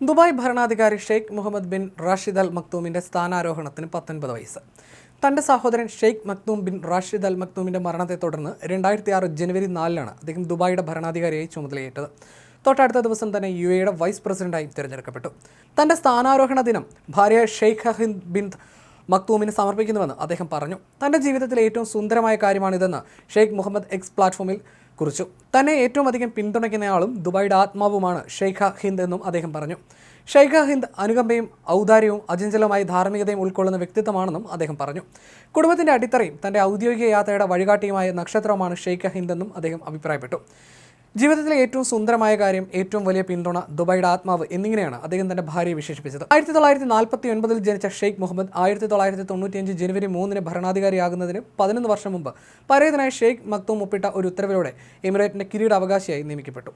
Dubai ഭരണാധികാരി Sheikh Mohammed bin Rashid Al മക്തൂമിന്റെ സ്ഥാനാരോഹണത്തിന് പത്തൊൻപത് വയസ്സ്. തന്റെ സഹോദരൻ Sheikh Maktoum bin Rashid Al മക്തൂമിന്റെ മരണത്തെ തുടർന്ന് രണ്ടായിരത്തി ആറ് ജനുവരി നാലിനാണ് അദ്ദേഹം ദുബായിയുടെ ഭരണാധികാരിയായി ചുമതലയേറ്റത്. തൊട്ടടുത്ത ദിവസം തന്നെ യു എയുടെ വൈസ് പ്രസിഡന്റായി തിരഞ്ഞെടുക്കപ്പെട്ടു. തന്റെ സ്ഥാനാരോഹണ ദിനം ഭാര്യ ഷെയ്ഖ് ഹിന്ദ് ബിൻ മക്തൂമിന് സമർപ്പിക്കുന്നുവെന്ന് അദ്ദേഹം പറഞ്ഞു. തന്റെ ജീവിതത്തിലെ ഏറ്റവും സുന്ദരമായ കാര്യമാണിതെന്ന് ഷെയ്ഖ് മുഹമ്മദ് എക്സ് പ്ലാറ്റ്ഫോമിൽ കുറിച്ചു. തന്നെ ഏറ്റവും അധികം പിന്തുണയ്ക്കുന്നയാളും ദുബായിയുടെ ആത്മാവുമാണ് ഷെയ്ഖ ഹിന്ദ് എന്നും അദ്ദേഹം പറഞ്ഞു. ഷെയ്ഖ ഹിന്ദ് അനുകമ്പയും ഔദാര്യവും അചഞ്ചലമായ ധാർമ്മികതയും ഉൾക്കൊള്ളുന്ന വ്യക്തിത്വമാണെന്നും അദ്ദേഹം പറഞ്ഞു. കുടുംബത്തിന്റെ അടിത്തറയും തന്റെ ഔദ്യോഗിക യാത്രയുടെ വഴികാട്ടിയുമായ നക്ഷത്രമാണ് ഷെയ്ഖ ഹിന്ദ് എന്നും അദ്ദേഹം അഭിപ്രായപ്പെട്ടു. ജീവിതത്തിലെ ഏറ്റവും സുന്ദരമായ കാര്യം ഏറ്റവും വലിയ പിന്തുണ ദുബായിയുടെ ആത്മാവ് എന്നിങ്ങനെയാണ് അദ്ദേഹം തന്റെ ഭാര്യയെ വിശേഷിപ്പിച്ചത്. ആയിരത്തി തൊള്ളായിരത്തി നാൽപ്പത്തി ഒൻപതിൽ ജനിച്ച ഷെയ്ഖ് മുഹമ്മദ് ആയിരത്തി തൊള്ളായിരത്തി തൊണ്ണൂറ്റിയഞ്ച് ജനുവരി മൂന്നിന് ഭരണാധികാരിയാകുന്നതിന് പതിനൊന്ന് വർഷം മുമ്പ് പരേതനായ ഷെയ്ഖ് മക്തൂം ഒപ്പിട്ട ഒരു ഉത്തരവിലൂടെ എമിറേറ്റിന്റെ കിരീടാവകാശിയായി നിയമിക്കപ്പെട്ടു.